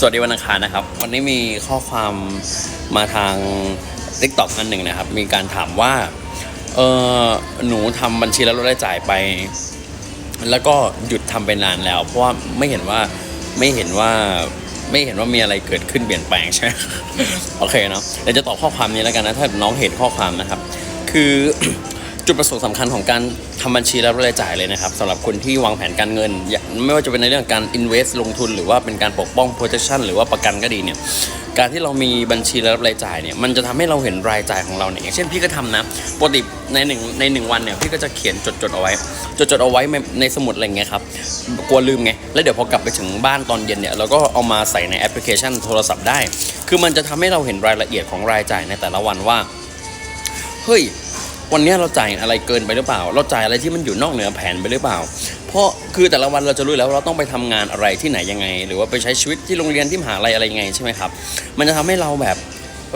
สวัสดีวันอังคารนะครับ วันนี้มีข้อความมาทาง t ิ k t o k อันหนึ่งนะครับ มีการถามว่าเออหนูทำบัญชีแล้วลดรายจ่ายไป แล้วก็หยุดทำไปนานแล้ว เพราะว่าไม่เห็นว่าไม่เห็นว่าไม่เห็นว่ามีอะไรเกิดขึ้นเปลี่ยนแปลงใช่ไหมโอเคเนาะเดี๋ยวจะตอบข้อความนี้แล้วกันนะถ้าน้องเห็นข้อความนะครับ คือจุดประสงค์สำคัญของการ ทำบัญชีและรายจ่ายเลยนะครับสำหรับคนที่วางแผนการเงิน ไม่ว่าจะเป็นในเรื่องการ invest ลงทุนหรือว่าเป็นการปกป้อง protection หรือว่าประกันก็ดีเนี่ยการที่เรามีบัญชีและรายจ่ายเนี่ยมันจะทำให้เราเห็นรายจ่ายของเราเนี่ยอย่างเช่นพี่ก็ทำนะปกติในหนึ่งในหนึ่งวันเนี่ยพี่ก็จะเขียนจดจดเอาไว้ จดจดเอาไว้ในในสมุดอะไรเงี้ยครับกลัวลืมไงแล้วเดี๋ยวพอกลับไปถึงบ้านตอนเย็นเนี่ยเราก็เอามาใส่ในแอปพลิเคชันโทรศัพท์ได้ คือมันจะทำให้เราเห็นรายละเอียดของรายจ่ายในแต่ละวันว่าเฮ้ย วันนี้เราจ่ายอะไรเกินไปหรือเปล่า เราจ่ายอะไรที่มันอยู่นอกเหนือแผนไปหรือเปล่า เพราะคือแต่ละวันเราจะรู้แล้วว่าเราต้องไปทำงานอะไรที่ไหนยังไง หรือว่าไปใช้ชีวิตที่โรงเรียนที่มหาลัยอะไรยังไงใช่ไหมครับ มันจะทำให้เราแบบ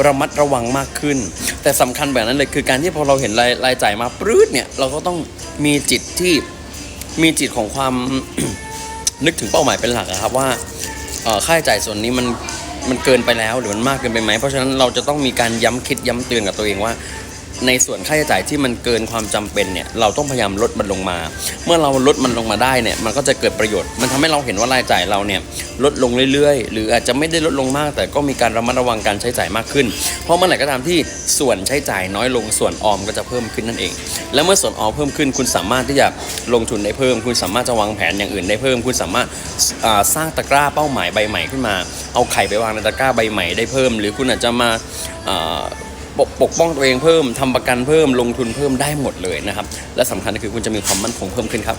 ระมัดระวังมากขึ้น แต่สำคัญแบบนั้นเลยคือการที่พอเราเห็นรายรายจ่ายมาปรื้ดเนี่ยเราก็ต้องมีจิตที่มีจิตของความนึกถึงเป้าหมายเป็นหลักครับว่าค่าใช้จ่ายส่วนนี้มันมันเกินไปแล้วหรือมันมากเกินไปไหมเพราะฉะนั้นเราจะต้องมีการย้ำคิดย้ำเตือนกับตัวเองว่า ในส่วนค่าใช้จ่ายที่มันเกินความจำเป็นเนี่ยเราต้องพยายามลดมันลงมา เมื่อเราลดมันลงมาได้เนี่ยมันก็จะเกิดประโยชน์ มันทำให้เราเห็นว่ารายจ่ายเราเนี่ยลดลงเรื่อยๆ หรืออาจจะไม่ได้ลดลงมาก แต่ก็มีการระมัดระวังการใช้จ่ายมากขึ้น เพราะเมื่อไหร่ก็ตามที่ส่วนใช้จ่ายน้อยลงส่วนออมก็จะเพิ่มขึ้นนั่นเอง และเมื่อส่วนออมเพิ่มขึ้น คุณสามารถที่จะลงทุนได้เพิ่ม คุณสามารถจะวางแผนอย่างอื่นได้เพิ่ม คุณสามารถสร้างตะกร้าเป้าหมายใบใหม่ขึ้นมา เอาไข่ไปวางในตะกร้าใบใหม่ได้เพิ่ม หรือคุณอาจจะมา ปกปกป้องตัวเองเพิ่มทำประกันเพิ่มลงทุนเพิ่มได้หมดเลยนะครับ และสำคัญก็คือคุณจะมีความมั่นคงเพิ่มขึ้นครับ